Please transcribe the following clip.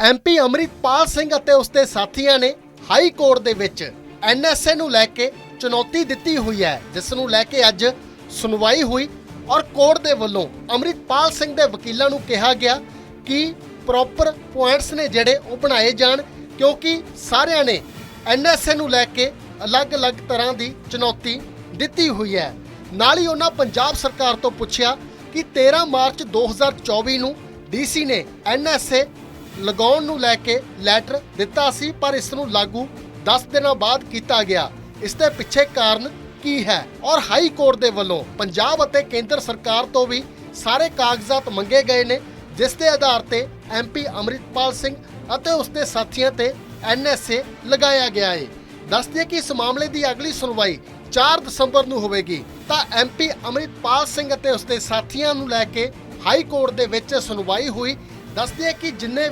MP Amritpal Singh ਅਤੇ ਉਸਦੇ ਸਾਥੀਆਂ ਨੇ ਹਾਈ ਕੋਰਟ ਦੇ ਵਿੱਚ ਐਨਐਸਏ ਨੂੰ ਲੈ ਕੇ ਚੁਣੌਤੀ ਦਿੱਤੀ ਹੋਈ ਹੈ, ਜਿਸ ਨੂੰ ਲੈ ਕੇ ਅੱਜ ਸੁਣਵਾਈ ਹੋਈ ਔਰ ਕੋਰਟ ਦੇ ਵੱਲੋਂ ਅਮਰਿਤਪਾਲ ਸਿੰਘ ਦੇ ਵਕੀਲਾਂ ਨੂੰ ਕਿਹਾ ਗਿਆ ਕਿ ਪ੍ਰੋਪਰ ਪੁਆਇੰਟਸ ਨੇ ਜਿਹੜੇ ਉਹ ਬਣਾਏ ਜਾਣ, ਕਿਉਂਕਿ ਸਾਰਿਆਂ ਨੇ ਐਨਐਸਏ ਨੂੰ ਲੈ ਕੇ ਅਲੱਗ-ਅਲੱਗ ਤਰ੍ਹਾਂ ਦੀ ਚੁਣੌਤੀ ਦਿੱਤੀ ਹੋਈ ਹੈ। ਨਾਲ ਹੀ ਉਹਨਾਂ ਪੰਜਾਬ ਸਰਕਾਰ ਤੋਂ ਪੁੱਛਿਆ ਕਿ 13 ਮਾਰਚ 2024 ਨੂੰ ਡੀਸੀ ਨੇ ਐਨਐਸਏ ਲਗਾਉਣ ਨੂੰ ਲੈ ਕੇ ਲੈਟਰ ਦਿੱਤਾ ਸੀ, ਪਰ ਇਸ ਨੂੰ ਲਾਗੂ 10 ਦਿਨਾਂ ਬਾਅਦ ਕੀਤਾ ਗਿਆ। ਇਸ ਦੇ ਪਿੱਛੇ ਕਾਰਨ ਕੀ ਹੈ? ਔਰ ਹਾਈ ਕੋਰਟ ਦੇ ਵੱਲੋਂ ਪੰਜਾਬ ਅਤੇ ਕੇਂਦਰ ਸਰਕਾਰ ਤੋਂ ਵੀ ਸਾਰੇ ਕਾਗਜ਼ਾਤ ਮੰਗੇ ਗਏ ਨੇ, ਜਿਸ ਦੇ ਆਧਾਰ ਤੇ ਐਮਪੀ ਅਮਰਿਤਪਾਲ ਸਿੰਘ ਅਤੇ ਉਸਦੇ ਸਾਥੀਆਂ ਤੇ ਐਨਐਸਏ ਲਗਾਇਆ ਗਿਆ ਹੈ ਦੱਸਦੇ ਕਿ ਇਸ ਮਾਮਲੇ ਦੀ ਅਗਲੀ ਸੁਣਵਾਈ 4 ਦਸੰਬਰ ਨੂੰ ਹੋਵੇਗੀ। ਤਾਂ ਐਮਪੀ ਅਮਰਿਤਪਾਲ ਸਿੰਘ ਅਤੇ ਉਸਦੇ ਸਾਥੀਆਂ ਨੂੰ ਲੈ ਕੇ ਹਾਈ ਕੋਰਟ ਦੇ ਵਿੱਚ ਸੁਣਵਾਈ ਹੋਈ। ਦੱਸਦੇ ਕਿ ਜਿੰਨੇ